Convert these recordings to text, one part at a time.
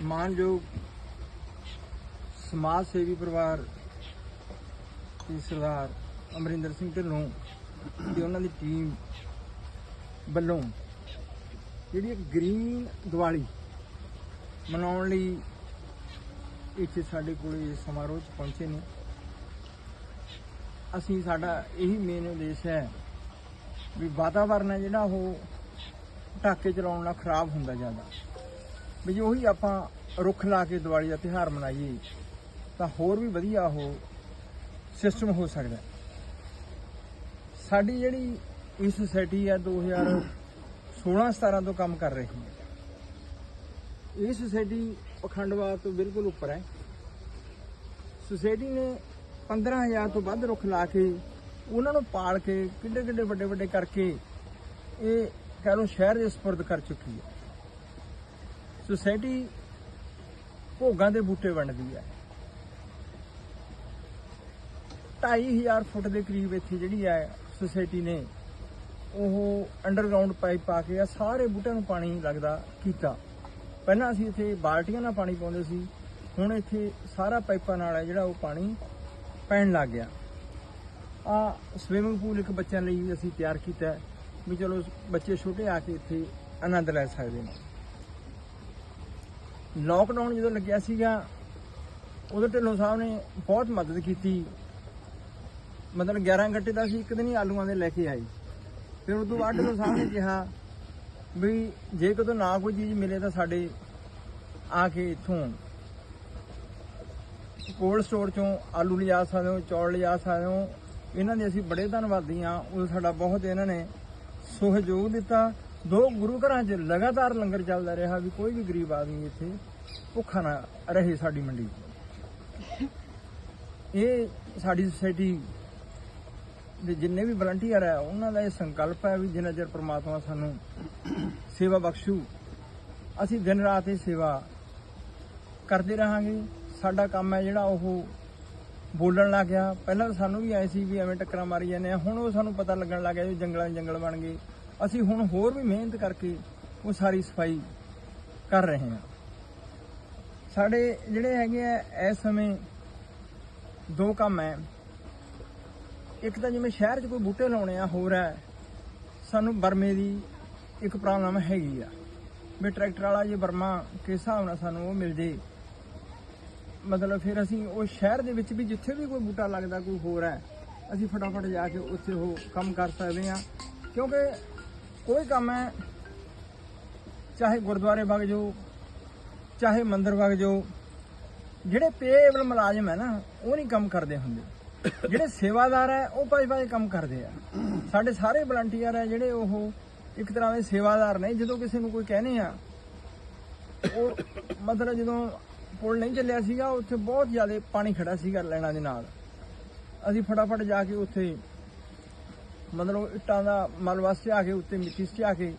ਮਾਨਯੋਗ ਸਮਾਜ ਸੇਵੀ ਪਰਿਵਾਰ ਤੇ ਸਰਦਾਰ ਅਮਰਿੰਦਰ ਸਿੰਘ ਢਿੱਲੋਂ ਤੇ ਉਹਨਾਂ ਦੀ ਟੀਮ ਵੱਲੋਂ ਜਿਹੜੀ ਇੱਕ ਗ੍ਰੀਨ ਦੀਵਾਲੀ ਮਨਾਉਣ ਲਈ ਇੱਥੇ ਸਾਡੇ ਕੋਲੇ ਸਮਾਰੋਹ 'ਚ ਪਹੁੰਚੇ ਨੇ। ਅਸੀਂ ਸਾਡਾ ਇਹੀ ਮੇਨ ਉਦੇਸ਼ ਹੈ ਵੀ ਵਾਤਾਵਰਨ ਹੈ ਜਿਹੜਾ ਉਹ ਪਟਾਕੇ ਚਲਾਉਣ ਨਾਲ ਖਰਾਬ ਹੁੰਦਾ ਜਾਂਦਾ ਵੀ ਜੇ ਉਹੀ ਆਪਾਂ ਰੁੱਖ ਲਾ ਕੇ ਦੀਵਾਲੀ ਦਾ ਤਿਉਹਾਰ ਮਨਾਈਏ, ਤਾਂ ਹੋਰ ਵੀ ਵਧੀਆ ਉਹ ਸਿਸਟਮ ਹੋ ਸਕਦਾ ਸਾਡੀ ਜਿਹੜੀ ਇਹ ਸੁਸਾਇਟੀ ਹੈ 2016 17 ਤੋਂ ਕੰਮ ਕਰ ਰਹੀ ਹੈ। ਇਹ ਸੁਸਾਇਟੀ ਪਖੰਡਵਾਦ ਤੋਂ ਬਿਲਕੁਲ ਉੱਪਰ ਹੈ। ਸੁਸਾਇਟੀ ਨੇ 15000 ਤੋਂ ਵੱਧ ਰੁੱਖ ਲਾ ਕੇ ਉਹਨਾਂ ਨੂੰ ਪਾਲ ਕੇ ਕਿੱਡੇ ਕਿੱਡੇ ਵੱਡੇ ਵੱਡੇ ਕਰਕੇ ਇਹ ਕਹਿ ਲਓ ਸ਼ਹਿਰ ਦੇ ਸਪੁਰਦ ਕਰ ਚੁੱਕੀ ਹੈ। ਸੁਸਾਇਟੀ ਭੋਗਾਂ ਦੇ ਬੂਟੇ ਵੰਡਦੀ ਹੈ। 2500 ਫੁੱਟ ਦੇ ਕਰੀਬ ਇੱਥੇ ਜਿਹੜੀ ਹੈ ਸੁਸਾਇਟੀ ਨੇ ਉਹ ਅੰਡਰਗਰਾਉਂਡ ਪਾਈਪ ਪਾ ਕੇ ਆ, ਸਾਰੇ ਬੂਟਿਆਂ ਨੂੰ ਪਾਣੀ ਲੱਗਦਾ ਕੀਤਾ। ਪਹਿਲਾਂ ਅਸੀਂ ਇੱਥੇ ਬਾਲਟੀਆਂ ਨਾਲ ਪਾਣੀ ਪਾਉਂਦੇ ਸੀ, ਹੁਣ ਇੱਥੇ ਸਾਰਾ ਪਾਈਪਾਂ ਨਾਲ ਹੈ ਜਿਹੜਾ ਉਹ ਪਾਣੀ ਪੈਣ ਲੱਗ ਗਿਆ। ਆ ਸਵਿਮਿੰਗ ਪੂਲ ਇੱਕ ਬੱਚਿਆਂ ਲਈ ਅਸੀਂ ਤਿਆਰ ਕੀਤਾ ਵੀ ਚਲੋ ਬੱਚੇ ਛੋਟੇ ਆ ਕੇ ਇੱਥੇ ਆਨੰਦ ਲੈ ਸਕਦੇ ਨੇ। ਲੋਕਡਾਊਨ ਜਦੋਂ ਲੱਗਿਆ ਸੀਗਾ ਉਦੋਂ ਢਿੱਲੋਂ ਸਾਹਿਬ ਨੇ ਬਹੁਤ ਮਦਦ ਕੀਤੀ। ਮਤਲਬ 11 ਘੰਟੇ ਦਾ ਅਸੀਂ ਇੱਕ ਦਿਨ ਹੀ ਆਲੂਆਂ ਦੇ ਲੈ ਕੇ ਆਏ। ਫਿਰ ਉਦੋਂ ਬਾਅਦ ਢਿੱਲੋਂ ਸਾਹਿਬ ਨੇ ਕਿਹਾ ਵੀ ਜੇ ਕਦੋਂ ਨਾ ਕੋਈ ਚੀਜ਼ ਮਿਲੇ ਤਾਂ ਸਾਡੇ ਆ ਕੇ ਇੱਥੋਂ ਕੋਲਡ ਸਟੋਰ ਚੋਂ ਆਲੂ ਲਿਜਾ ਸਕਦੇ ਹੋ, ਚੌਲ ਲਿਜਾ ਸਕਦੇ ਹੋ। ਇਹਨਾਂ ਦੇ ਅਸੀਂ ਬੜੇ ਧੰਨਵਾਦੀ ਹਾਂ। ਉਹ ਸਾਡਾ ਬਹੁਤ ਇਹਨਾਂ ਨੇ ਸਹਿਯੋਗ ਦਿੱਤਾ। ਦੋ ਗੁਰੂ ਘਰਾਂ 'ਚ ਲਗਾਤਾਰ ਲੰਗਰ ਚੱਲਦਾ ਰਿਹਾ ਵੀ ਕੋਈ ਵੀ ਗਰੀਬ ਆਦਮੀ ਇੱਥੇ ਭੁੱਖਾ ਨਾ ਰਹੇ ਸਾਡੀ ਮੰਡੀ ਇਹ ਸਾਡੀ ਸੁਸਾਇਟੀ ਦੇ ਜਿੰਨੇ ਵੀ ਵਲੰਟੀਅਰ ਹੈ, ਉਹਨਾਂ ਦਾ ਇਹ ਸੰਕਲਪ ਹੈ ਵੀ ਜਿੰਨਾ ਚਿਰ ਪ੍ਰਮਾਤਮਾ ਸਾਨੂੰ ਸੇਵਾ ਬਖਸ਼ੂ, ਅਸੀਂ ਦਿਨ ਰਾਤ ਇਹ ਸੇਵਾ ਕਰਦੇ ਰਹਾਂਗੇ। ਸਾਡਾ ਕੰਮ ਹੈ ਜਿਹੜਾ ਉਹ ਬੋਲਣ ਲੱਗ ਗਿਆ। ਪਹਿਲਾਂ ਤਾਂ ਸਾਨੂੰ ਵੀ ਆਏ ਸੀ ਵੀ ਐਵੇਂ ਟੱਕਰਾਂ ਮਾਰੀ ਜਾਂਦੇ ਆ। ਹੁਣ ਉਹ ਸਾਨੂੰ ਪਤਾ ਲੱਗਣ ਲੱਗ ਗਿਆ ਵੀ ਜੰਗਲਾਂ ਜੰਗਲ ਬਣ ਗਏ। ਅਸੀਂ ਹੁਣ ਹੋਰ ਵੀ ਮਿਹਨਤ ਕਰਕੇ ਉਹ ਸਾਰੀ ਸਫ਼ਾਈ ਕਰ ਰਹੇ ਹਾਂ। ਸਾਡੇ ਜਿਹੜੇ ਹੈਗੇ ਆ, ਇਸ ਸਮੇਂ ਦੋ ਕੰਮ ਹੈ। ਇੱਕ ਤਾਂ ਜਿਵੇਂ ਸ਼ਹਿਰ 'ਚ ਕੋਈ ਬੂਟੇ ਲਾਉਣੇ ਆ, ਹੋਰ ਹੈ, ਸਾਨੂੰ ਬਰਮੇ ਦੀ ਇੱਕ ਪ੍ਰੋਬਲਮ ਹੈਗੀ ਆ। ਵੀ ਟਰੈਕਟਰ ਵਾਲਾ ਜੇ ਬਰਮਾ ਕਿਸ ਹਿਸਾਬ ਨਾਲ ਸਾਨੂੰ ਉਹ ਮਿਲ ਜੇ। ਮਤਲਬ ਫਿਰ ਅਸੀਂ ਉਹ ਸ਼ਹਿਰ ਦੇ ਵਿੱਚ ਵੀ ਜਿੱਥੇ ਵੀ ਕੋਈ ਬੂਟਾ ਲੱਗਦਾ, ਕੋਈ ਹੋਰ ਹੈ, ਅਸੀਂ ਫਟਾਫਟ ਜਾ ਕੇ ਉੱਥੇ ਉਹ ਕੰਮ ਕਰ ਸਕਦੇ ਹਾਂ। ਕਿਉਂਕਿ ਕੋਈ ਕੰਮ ਹੈ, ਚਾਹੇ ਗੁਰਦੁਆਰੇ ਵਗ ਜਾਓ ਚਾਹੇ ਮੰਦਰ ਵਗ ਜਾਓ, ਜਿਹੜੇ ਪੇਬਲ ਮੁਲਾਜ਼ਮ ਹੈ ਨਾ, ਉਹ ਨਹੀਂ ਕੰਮ ਕਰਦੇ ਹੁੰਦੇ। ਜਿਹੜੇ ਸੇਵਾਦਾਰ ਹੈ, ਉਹ ਭਾਈ ਭਾਈ ਕੰਮ ਕਰਦੇ ਆ। ਸਾਡੇ ਸਾਰੇ ਵਲੰਟੀਅਰ ਹੈ ਜਿਹੜੇ ਉਹ ਇੱਕ ਤਰ੍ਹਾਂ ਦੇ ਸੇਵਾਦਾਰ ਨੇ। ਜਦੋਂ ਕਿਸੇ ਨੂੰ ਕੋਈ ਕਹਿੰਦੇ ਆ, ਉਹ ਮਤਲਬ ਜਦੋਂ ਪੁਲ ਨਹੀਂ ਚੱਲਿਆ ਸੀਗਾ, ਉੱਥੇ ਬਹੁਤ ਜ਼ਿਆਦਾ ਪਾਣੀ ਖੜਾ ਸੀਗਾ ਲੈਣਾ ਦੇ ਨਾਲ। ਅਸੀਂ ਫਟਾਫਟ ਜਾ ਕੇ ਉੱਥੇ ਮਤਲਬ ਇੱਟਾਂ ਦਾ ਮਲ ਵਾਸਤੇ ਕੇ, ਉੱਤੇ ਮਿੱਟੀ ਸਟਿਆ ਕੇ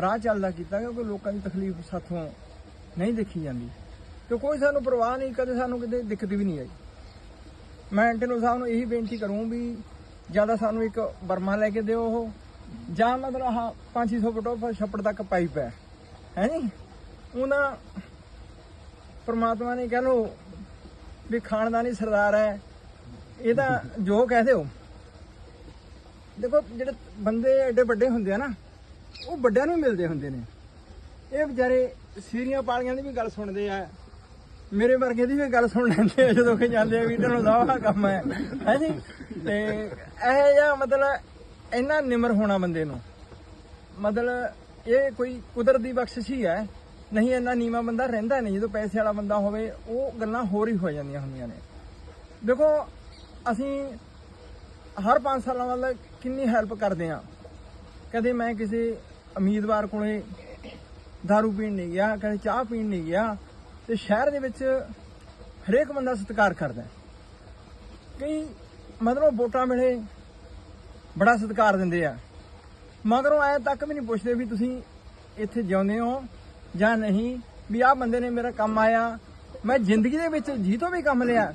ਰਾਹ ਚੱਲਦਾ ਕੀਤਾ, ਕਿਉਂਕਿ ਲੋਕਾਂ ਦੀ ਤਕਲੀਫ ਸਾਥੋਂ ਨਹੀਂ ਦੇਖੀ ਜਾਂਦੀ। ਤੇ ਕੋਈ ਸਾਨੂੰ ਪਰਵਾਹ ਨਹੀਂ, ਕਦੇ ਸਾਨੂੰ ਕਿਤੇ ਦਿੱਕਤ ਵੀ ਨਹੀਂ ਆਈ। ਮੈਂ ਢਿੱਲੋਂ ਸਾਹਿਬ ਨੂੰ ਇਹੀ ਬੇਨਤੀ ਕਰੂੰ ਵੀ ਜ਼ਿਆਦਾ ਸਾਨੂੰ ਇੱਕ ਬਰਮਾ ਲੈ ਕੇ ਦਿਓ ਉਹ। ਜਾਂ ਮਤਲਬ ਆਹ 500 ਫੁੱਟ ਉੱਪਰ ਛੱਪੜ ਤੱਕ ਪਾਈਪ ਹੈ। ਹੈ ਨੀ? ਉਹਨਾਂ ਪਰਮਾਤਮਾ ਨੇ ਕਹਿ ਲੋ ਵੀ ਖਾਨਦਾਨੀ ਸਰਦਾਰ ਹੈ। ਇਹਦਾ ਜੋ ਕਹਿ ਦਿਓ। ਦੇਖੋ, ਜਿਹੜੇ ਬੰਦੇ ਐਡੇ ਵੱਡੇ ਹੁੰਦੇ ਆ ਨਾ, ਉਹ ਵੱਡਿਆਂ ਨੂੰ ਹੀ ਮਿਲਦੇ ਹੁੰਦੇ ਨੇ। ਇਹ ਵਿਚਾਰੇ ਸੀਰੀਆਂ ਪਾਲੀਆਂ ਦੀ ਵੀ ਗੱਲ ਸੁਣਦੇ ਆ। ਮੇਰੇ ਵਰਗੇ ਦੀ ਵੀ ਗੱਲ ਸੁਣ ਲੈਂਦੇ ਆ ਜਦੋਂ ਕਿ ਜਾਂਦੇ ਆ, ਵੀ ਤੈਨੂੰ ਦਾ ਕੰਮ ਹੈ। ਹੈ ਜੀ? ਤੇ ਇਹ ਜਾਂ ਮਤਲਬ ਇੰਨਾ ਨਿਮਰ ਹੋਣਾ ਬੰਦੇ ਨੂੰ। ਮਤਲਬ ਇਹ ਕੋਈ ਕੁਦਰਤ ਦੀ ਬਖਸ਼ਿਸ਼ ਹੀ ਹੈ। ਨਹੀਂ, ਇੰਨਾ ਨੀਵਾ ਬੰਦਾ ਰਹਿੰਦਾ ਨਹੀਂ। ਜਦੋਂ ਪੈਸੇ ਵਾਲਾ ਬੰਦਾ ਹੋਵੇ, ਉਹ ਗੱਲਾਂ ਹੋਰ ਹੀ ਹੋ ਜਾਂਦੀਆਂ ਹੁੰਦੀਆਂ ਨੇ। ਦੇਖੋ, ਅਸੀਂ ਹਰ 5 ਸਾਲਾਂ ਬਾਅਦ ਕਿੰਨੀ ਹੈਲਪ ਕਰਦੇ ਆ ਕਦੇ ਮੈਂ ਕਿਸੇ ਉਮੀਦਵਾਰ ਕੋਲੇ दारू ਪੀਣ ਨਹੀਂ ਗਿਆ ਕਦੇ ਚਾਹ ਪੀਣ ਨਹੀਂ ਗਿਆ ਤੇ ਸ਼ਹਿਰ ਦੇ ਵਿੱਚ ਹਰੇਕ ਬੰਦਾ ਸਤਿਕਾਰ ਕਰਦਾ ਕਈ ਮਤਲਬ ਵੋਟਾਂ ਵੇਲੇ ਬੜਾ ਸਤਿਕਾਰ ਦਿੰਦੇ ਆ ਮਗਰੋਂ ਐ ਤੱਕ ਵੀ ਨਹੀਂ ਪੁੱਛਦੇ ਵੀ ਤੁਸੀਂ ਇੱਥੇ ਜਿਉਂਦੇ ਹੋ ਜਾਂ ਨਹੀਂ ਵੀ ਆਹ ਬੰਦੇ ਨੇ ਮੇਰਾ ਕੰਮ ਆਇਆ ਮੈਂ ਜ਼ਿੰਦਗੀ ਦੇ ਵਿੱਚ ਜੀ ਤੋਂ ਵੀ ਕੰਮ ਲਿਆ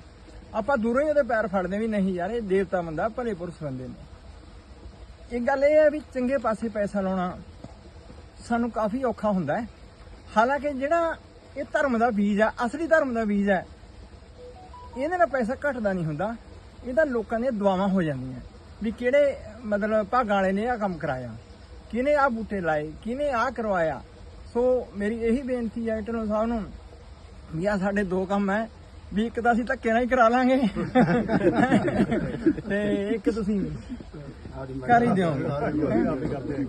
ਆਪਾਂ ਦੂਰੋਂ ਹੀ ਉਹਦੇ ਪੈਰ ਫੜਦੇ ਵੀ ਨਹੀਂ ਯਾਰ ਇਹ ਦੇਵਤਾ ਬੰਦਾ ਭਲੇ ਪੁਰਸ਼ ਬੰਦੇ ਨੇ ਇੱਕ ਗੱਲ ਇਹ ਹੈ ਵੀ ਚੰਗੇ ਪਾਸੇ ਪੈਸਾ ਲਾਉਣਾ ਸਾਨੂੰ ਕਾਫੀ ਔਖਾ ਹੁੰਦਾ ਹੈ। ਹਾਲਾਂਕਿ ਜਿਹੜਾ ਇਹ ਧਰਮ ਦਾ ਬੀਜ ਆ ਅਸਲੀ ਧਰਮ ਦਾ ਬੀਜ ਹੈ, ਇਹਦੇ ਨਾਲ ਪੈਸਾ ਘਟਦਾ ਨਹੀਂ ਹੁੰਦਾ। ਇਹਦਾ ਲੋਕਾਂ ਦੀਆਂ ਦੁਆਵਾਂ ਹੋ ਜਾਂਦੀਆਂ। ਵੀ ਕਿਹੜੇ, ਮਤਲਬ ਭਾਗਾਂ ਵਾਲੇ ਨੇ ਆ ਕੰਮ ਕਰਾਇਆ। ਕਿਹਨੇ ਆ ਬੂਟੇ ਲਾਏ, ਕਿਹਨੇ ਆ ਕਰਵਾਇਆ। ਸੋ ਮੇਰੀ ਇਹੀ ਬੇਨਤੀ ਹੈ ਢਿੱਲੋਂ ਸਾਹਿਬ ਨੂੰ ਵੀ ਆ ਸਾਡੇ ਦੋ ਕੰਮ ਹੈ, ਵੀ ਇੱਕ ਤਾਂ ਅਸੀਂ ਧੱਕੇ ਨਾਲ ਹੀ ਕਰਾ ਲਾਂਗੇ। ਤੇ ਇੱਕ ਤੁਸੀਂ ਕਰ ਹੀ ਦਿਓ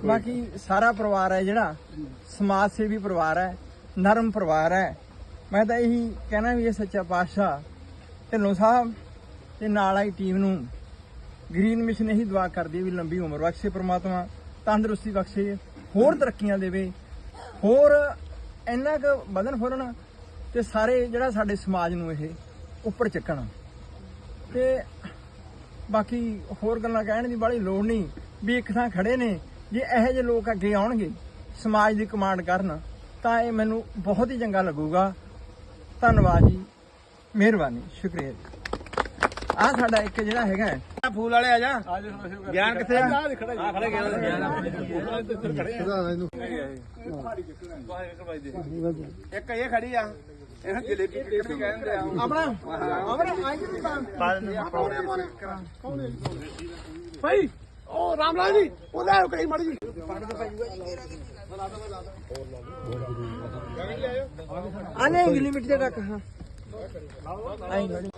ਬਾਕੀ ਸਾਰਾ ਪਰਿਵਾਰ ਹੈ ਜਿਹੜਾ, ਸਮਾਜ ਸੇਵੀ ਪਰਿਵਾਰ ਹੈ, ਨਰਮ ਪਰਿਵਾਰ ਹੈ। ਮੈਂ ਤਾਂ ਇਹੀ ਕਹਿਣਾ ਵੀ ਇਹ ਸੱਚਾ ਪਾਤਸ਼ਾਹ, ਢਿੱਲੋਂ ਸਾਹਿਬ ਤੇ ਨਾਲ ਆਈ ਟੀਮ ਨੂੰ ਗ੍ਰੀਨ ਮਿਸ਼ਨ ਇਹੀ ਦੁਆ ਕਰਦੀ ਹੈ ਵੀ ਲੰਬੀ ਉਮਰ ਬਖਸ਼ੇ ਪ੍ਰਮਾਤਮਾ, ਤੰਦਰੁਸਤੀ ਬਖਸ਼ੇ, ਹੋਰ ਤਰੱਕੀਆਂ ਦੇਵੇ, ਹੋਰ ਇੰਨਾ ਕੁ ਵਧਨ ਫੁਰਨ ਤੇ ਸਾਰੇ ਜਿਹੜਾ ਸਾਡੇ ਸਮਾਜ ਨੂੰ ਇਹ ਉੱਪਰ ਚੱਕਣ। ਤੇ ਬਾਕੀ ਹੋਰ ਗੱਲਾਂ ਕਹਿਣ ਦੀ ਬਾਹਲੀ ਲੋੜ ਨਹੀਂ ਵੀ ਇੱਕ ਥਾਂ ਖੜੇ ਨੇ ਜੇ ਇਹੋ ਜਿਹੇ ਲੋਕ ਅੱਗੇ ਆਉਣਗੇ ਸਮਾਜ ਦੀ ਕਮਾਂਡ ਕਰਨ ਤਾਂ ਇਹ ਮੈਨੂੰ ਬਹੁਤ ਹੀ ਚੰਗਾ ਲੱਗੂਗਾ। ਧੰਨਵਾਦ ਜੀ ਮਿਹਰਬਾਨੀ ਸ਼ੁਕਰੀਆ ਜੀ। ਆ ਸਾਡਾ ਇੱਕ ਜਿਹੜਾ ਹੈਗਾ ਹੈ, ਫੂਲ ਵਾਲੇ ਆ ਜਾ। ਗਿਆਨ ਕਿੱਥੇ ਆ? ਆ ਖੜੇ ਇੱਕ ਇਹ ਖੜੀ ਆ। ਇਹਨਾਂ ਜਲੇਬੀ ਜਲੇਬੀ ਕਹਿੰਦੇ ਆ ਆਪਣਾ ਆਪਣਾ ਆਈ ਜੀ ਤਾਂ ਭਾਈ ਉਹ ਰਾਮਲਾਲ ਜੀ ਉਹ ਲੈ ਕਈ ਮੜ ਜੀ। ਆਨੇ ਲਿਮਿਟ ਦੇ ਰੱਖ ਹਾਂ। ਆਈ ਗੜੀ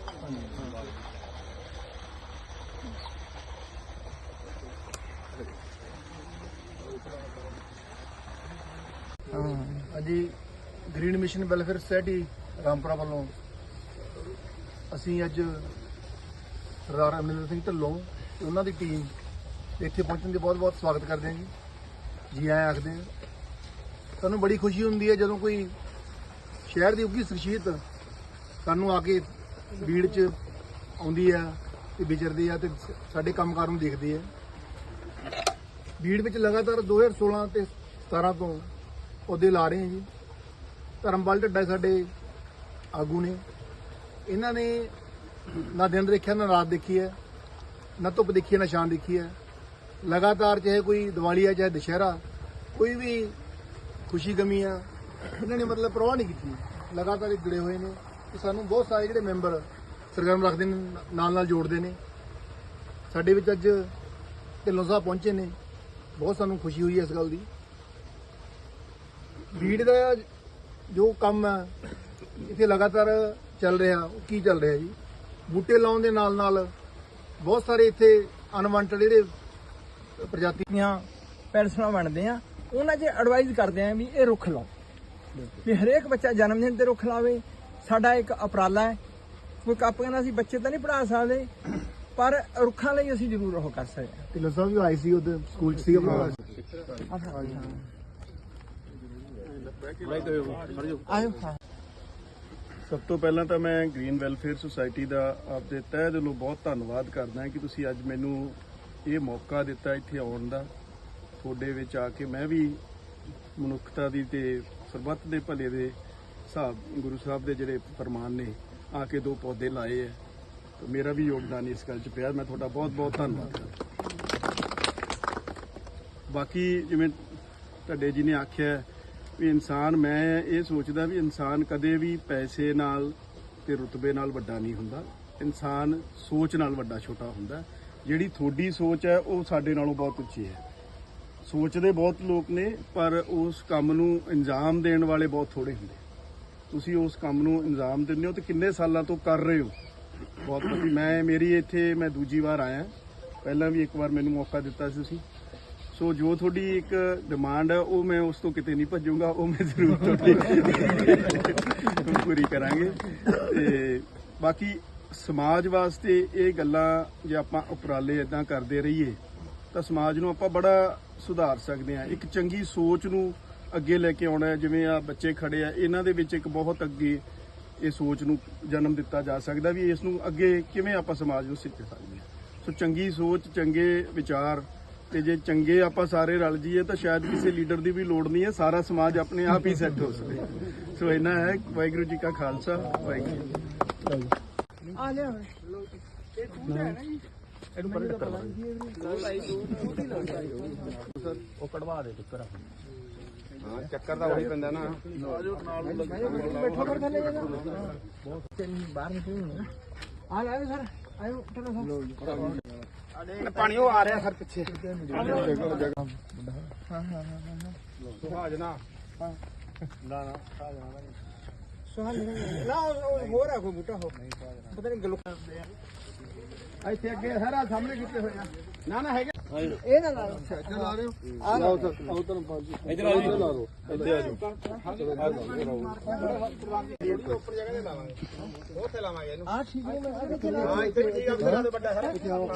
ਹਾਂਜੀ। Green Mission welfare society Rampura ਵੱਲੋਂ ਅਸੀਂ ਅੱਜ ਸਰਦਾਰ ਅਮਰਿੰਦਰ ਸਿੰਘ ਢੱਲੋਂ ਤੇ ਉਹਨਾਂ ਦੀ ਟੀਮ ਇੱਥੇ ਪਹੁੰਚਣ ਦੇ ਬਹੁਤ-ਬਹੁਤ ਸਵਾਗਤ ਕਰਦੇ ਹਾਂ ਜੀ। ਜੀ ਆਇਆਂ ਆਖਦੇ ਹਾਂ। ਸਾਨੂੰ ਬੜੀ ਖੁਸ਼ੀ ਹੁੰਦੀ ਹੈ ਜਦੋਂ ਕੋਈ ਸ਼ਹਿਰ ਦੀ ਉੱਗੀ ਸ਼ਖਸੀਅਤ ਸਾਨੂੰ ਆ ਕੇ ਭੀੜ 'ਚ ਆਉਂਦੀ ਆ ਤੇ ਵਿਚਰਦੀ ਆ ਤੇ ਸਾਡੇ ਕੰਮਕਾਰ ਨੂੰ ਦੇਖਦੀ ਹੈ ਭੀੜ ਵਿੱਚ ਲਗਾਤਾਰ 2016 ਤੇ 17 ਤੋਂ ਪੌਦੇ ਲਾ ਰਹੇ ਹਾਂ ਜੀ। ਧਰਮਪਾਲ ਢੱਡਾ ਸਾਡੇ ਆਗੂ ਨੇ। ਇਹਨਾਂ ਨੇ ਨਾ ਦਿਨ ਦੇਖਿਆ, ਨਾ ਰਾਤ ਦੇਖੀ ਹੈ, ਨਾ ਧੁੱਪ ਦੇਖੀ ਹੈ, ਨਾ ਛਾਂ ਦੇਖੀ ਹੈ। ਲਗਾਤਾਰ ਚਾਹੇ ਕੋਈ ਦੀਵਾਲੀ ਆ, ਚਾਹੇ ਦੁਸ਼ਹਿਰਾ, ਕੋਈ ਵੀ ਖੁਸ਼ੀ ਗਮੀ ਆ, ਇਹਨਾਂ ਨੇ ਮਤਲਬ ਪਰਵਾਹ ਨਹੀਂ ਕੀਤੀ। ਲਗਾਤਾਰ ਇਹ ਜੁੜੇ ਹੋਏ ਨੇ ਤੇ ਸਾਨੂੰ ਬਹੁਤ ਸਾਰੇ ਜਿਹੜੇ ਮੈਂਬਰ ਸਰਗਰਮ ਰੱਖਦੇ ਨੇ, ਨਾਲ ਨਾਲ ਜੋੜਦੇ ਨੇ। ਸਾਡੇ ਵਿੱਚ ਅੱਜ ਢਿੱਲੋਂ ਸਾਹਿਬ ਪਹੁੰਚੇ ਨੇ। ਬਹੁਤ ਸਾਨੂੰ ਖੁਸ਼ੀ ਹੋਈ ਹੈ ਇਸ ਗੱਲ ਦੀ। ਭੀੜ ਦਾ ਜੋ ਕੰਮ ਹੈ ਇੱਥੇ ਲਗਾਤਾਰ ਚੱਲ ਰਿਹਾ ਉਹ ਕੀ ਚੱਲ ਰਿਹਾ ਜੀ? ਬੂਟੇ ਲਾਉਣ ਦੇ ਨਾਲ ਨਾਲ ਬਹੁਤ ਸਾਰੇ ਇੱਥੇ ਅਨਵਾਂਟਡ ਜਿਹੜੇ ਪ੍ਰਜਾਤੀ ਦੀਆਂ ਪੈਨਸ਼ਨਾਂ ਬਣਦੇ ਆ ਉਹਨਾਂ 'ਚ ਐਡਵਾਈਜ਼ ਕਰਦੇ ਆ ਵੀ ਇਹ ਰੁੱਖ ਲਾਓ। ਵੀ ਹਰੇਕ ਬੱਚਾ ਜਨਮ ਦਿਨ ਤੇ ਰੁੱਖ ਲਾਵੇ ਸਾਡਾ ਇੱਕ ਉਪਰਾਲਾ ਹੈ। ਕੋਈ ਕੱਪ ਕਹਿੰਦਾ ਅਸੀਂ ਬੱਚੇ ਤਾਂ ਨਹੀਂ ਪੜਾ ਸਕਦੇ ਪਰ ਰੁੱਖਾਂ ਲਈ ਅਸੀਂ ਜ਼ਰੂਰ ਉਹ ਕਰ ਸਕਦੇ ਹਾਂ। ਢਿੱਲੋਂ ਸਾਹਿਬ ਵੀ ਆਏ ਸੀ ਉਹਦੇ ਸਕੂਲ 'ਚ ਸੀ ਆਪਣਾ। ਆਇਓ ਹਾਂ ਸਭ ਤੋਂ ਪਹਿਲਾਂ ਤਾਂ ਮੈਂ ਗ੍ਰੀਨ ਵੈਲਫੇਅਰ ਸੁਸਾਇਟੀ ਦਾ ਆਪਦੇ ਤਹਿ ਦਿਲੋਂ ਬਹੁਤ ਧੰਨਵਾਦ ਕਰਦਾ ਕਿ ਤੁਸੀਂ ਅੱਜ ਮੈਨੂੰ ਇਹ ਮੌਕਾ ਦਿੱਤਾ ਇੱਥੇ ਆਉਣ ਦਾ। ਤੁਹਾਡੇ ਵਿੱਚ ਆ ਕੇ ਮੈਂ ਵੀ ਮਨੁੱਖਤਾ ਦੀ ਤੇ ਸਰਬੱਤ ਦੇ ਭਲੇ ਦੇ ਹਿਸਾਬ, ਗੁਰੂ ਸਾਹਿਬ ਦੇ ਜਿਹੜੇ ਫਰਮਾਨ ਨੇ, ਆ ਕੇ ਦੋ ਪੌਦੇ ਲਾਏ ਹੈ ਤੇ ਮੇਰਾ ਵੀ ਯੋਗਦਾਨ ਇਸ ਗੱਲ 'ਚ ਪਿਆ, ਮੈਂ ਤੁਹਾਡਾ ਬਹੁਤ ਬਹੁਤ ਧੰਨਵਾਦ ਕਰਦਾ। ਬਾਕੀ ਜਿਵੇਂ ਤੁਹਾਡੇ ਜੀ ਨੇ ਆਖਿਆ ਵੀ ਇਨਸਾਨ, ਮੈਂ ਇਹ ਸੋਚਦਾ ਵੀ ਇਨਸਾਨ ਕਦੇ ਵੀ ਪੈਸੇ ਨਾਲ ਤੇ ਰੁਤਬੇ ਨਾਲ ਵੱਡਾ ਨਹੀਂ ਹੁੰਦਾ। ਇਨਸਾਨ ਸੋਚ ਨਾਲ ਵੱਡਾ ਛੋਟਾ ਹੁੰਦਾ। ਜਿਹੜੀ ਤੁਹਾਡੀ ਸੋਚ ਹੈ, ਉਹ ਸਾਡੇ ਨਾਲੋਂ ਬਹੁਤ ਉੱਚੀ ਹੈ। ਸੋਚਦੇ ਬਹੁਤ ਲੋਕ ਨੇ, ਪਰ ਉਸ ਕੰਮ ਨੂੰ ਇੰਜਾਮ ਦੇਣ ਵਾਲੇ ਬਹੁਤ ਥੋੜੇ ਹੁੰਦੇ। ਤੁਸੀਂ ਉਸ ਕੰਮ ਨੂੰ ਇੰਜਾਮ ਦਿੰਦੇ ਹੋ ਤੇ ਕਿੰਨੇ ਸਾਲਾਂ ਤੋਂ ਕਰ ਰਹੇ ਹੋ? ਬਹੁਤ ਵਧੀਆ। ਮੈਂ, ਮੇਰੀ ਇੱਥੇ ਮੈਂ ਦੂਜੀ ਵਾਰ ਆਇਆ। ਪਹਿਲਾਂ ਵੀ ਇੱਕ ਵਾਰ ਮੈਨੂੰ ਮੌਕਾ ਦਿੱਤਾ ਸੀ ਤੁਸੀਂ। ਸੋ ਜੋ ਤੁਹਾਡੀ ਇੱਕ ਡਿਮਾਂਡ ਹੈ ਉਹ ਮੈਂ ਉਸ ਤੋਂ ਕਿਤੇ ਨਹੀਂ ਭੱਜੂਗਾ, ਉਹ ਮੈਂ ਜ਼ਰੂਰ ਤੁਹਾਡੀ ਪੂਰੀ ਕਰਾਂਗੇ। ਤੇ ਬਾਕੀ ਸਮਾਜ ਵਾਸਤੇ ਇਹ ਗੱਲਾਂ ਜੇ ਆਪਾਂ ਉਪਰਾਲੇ ਇਦਾਂ ਕਰਦੇ ਰਹੀਏ, ਤਾਂ ਸਮਾਜ ਨੂੰ ਆਪਾਂ ਬੜਾ ਸੁਧਾਰ ਸਕਦੇ ਹਾਂ। ਇੱਕ ਚੰਗੀ ਸੋਚ ਨੂੰ ਅੱਗੇ ਲੈ ਕੇ ਆਉਣਾ ਜਿਵੇਂ ਆ ਬੱਚੇ ਖੜੇ ਆ, ਇਹਨਾਂ ਦੇ ਵਿੱਚ ਇੱਕ ਬਹੁਤ ਅੱਗੇ ਇਹ ਸੋਚ ਨੂੰ ਜਨਮ ਦਿੱਤਾ ਜਾ ਸਕਦਾ ਵੀ ਇਸ ਨੂੰ ਅੱਗੇ ਕਿਵੇਂ ਆਪਾਂ ਸਮਾਜ ਨੂੰ ਸਿੱਖ ਸਕਦੇ ਹਾਂ। ਸੋ ਚੰਗੀ ਸੋਚ, ਚੰਗੇ ਵਿਚਾਰ ਤੇ ਜੇ ਚੰਗੇ ਆਪਾਂ ਸਾਰੇ ਰਲ ਜਾਈਏ ਤਾਂ ਸ਼ਾਇਦ ਕਿਸੇ ਲੀਡਰ ਦੀ ਵੀ ਲੋੜ ਨਹੀਂ ਹੈ। ਸਾਰਾ ਸਮਾਜ ਆਪਣੇ ਆਪ ਹੀ ਸੈੱਟ ਹੋ ਸਕੇ। ਸੋ ਇਹਨਾਂ ਹੈ। ਵਾਹਿਗੁਰੂ ਜੀ ਕਾ ਖਾਲਸਾ। ਵਾਹਿਗੁਰੂ। ਆ ਲਿਆ ਇਹ ਤੂੰ ਹੈ ਨਾ ਜੀ। ਇਹਨੂੰ ਪਰੇ ਉਹ ਕਢਵਾ ਦੇ ਟਿੱਕਰ ਹਾਂ ਚੱਕਰ ਤਾਂ ਉਹੀ ਪੈਂਦਾ ਨਾ। ਬੈਠੋ ਕਰ ਥੱਲੇ ਜਾ ਚੱਲ ਬਾਹਰ ਨਿਕਲ ਨਾ ਆ ਲੈ ਸਰ। ਆਇਓ ਸਰ। ਪਾਣੀ ਉਹ ਆ ਰਿਹਾ ਸਰ ਪਿੱਛੇ। ਸੁਹਾਜ ਨਾ ਸੁਹਾਲ ਨਿਕਲ ਨਾ, ਉਹ- ਉਹ ਹੋਰ ਆ, ਕੋਈ ਬੂਟਾ ਹੋ। ਪਤਾ ਨਹੀਂ ਗਲੂ ਇੱਥੇ ਅੱਗੇ ਸਾਰਾ ਸਾਹਮਣੇ ਕੀਤੇ ਹੋਏ ਆ। ਨਾ ਨਾ ਹੈਗੇ। ਇਹ ਨਾ ਲਾ ਲਓ। ਇੱਧਰ ਲਾ ਰਹੇ ਹੋ? ਆ ਲਾ ਉੱਪਰ ਜਗ੍ਹਾ ਤੇ ਲਾਵਾਂਗੇ ਉੱਥੇ ਲਾਵਾਂਗੇ ਇਹਨੂੰ। ਆ ਠੀਕ ਹੈ ਮੈਂ ਆ ਕਿੱਥੇ ਲਾ ਹਾਂ ਇੱਥੇ ਵੀ ਠੀਕ ਆ ਉੱਥੇ ਲਾ ਦਿਓ ਵੱਡਾ ਸਾਰਾ। ਇੱਥੇ ਲਾ ਦਿਓ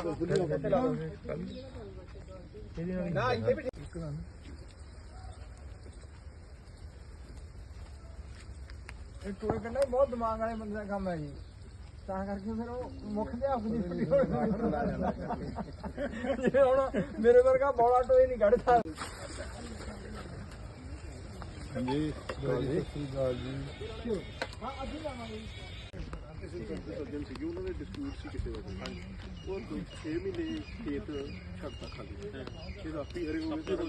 ਨਾ ਇੱਥੇ ਵੀ ਠੀਕ। ਇਹ ਟੋਏ ਕੰਡਾ ਬਹੁਤ ਦਿਮਾਗ ਵਾਲੇ ਬੰਦੇ ਦਾ ਕੰਮ ਹੈ ਜੀ। ਤਾਂ ਕਰਕੇ ਫਿਰ ਉਹ ਮੁੱਖ ਦੇ ਦੀ ਫੁੱਟੀ ਹੋਣੀ। ਜੇ ਹੁਣ ਮੇਰੇ ਵਰਗਾ ਬੋਲਾ ਟੋਏ ਨਹੀਂ ਕੱਢਦਾ। ਸੱਜਣ ਸੀਗੇ ਉਹਨਾਂ ਦੇ ਡਿਸਪਿਊਟ ਸੀ ਕਿਸੇ ਵਜ੍ਹਾ ਉਹ 6 ਮਹੀਨੇ ਖੇਤ ਛੱਡਤਾ ਖਾਲੀ। ਫਿਰ ਆਪੀ ਹਰੇ ਹੋ ਗਏ ਤੇ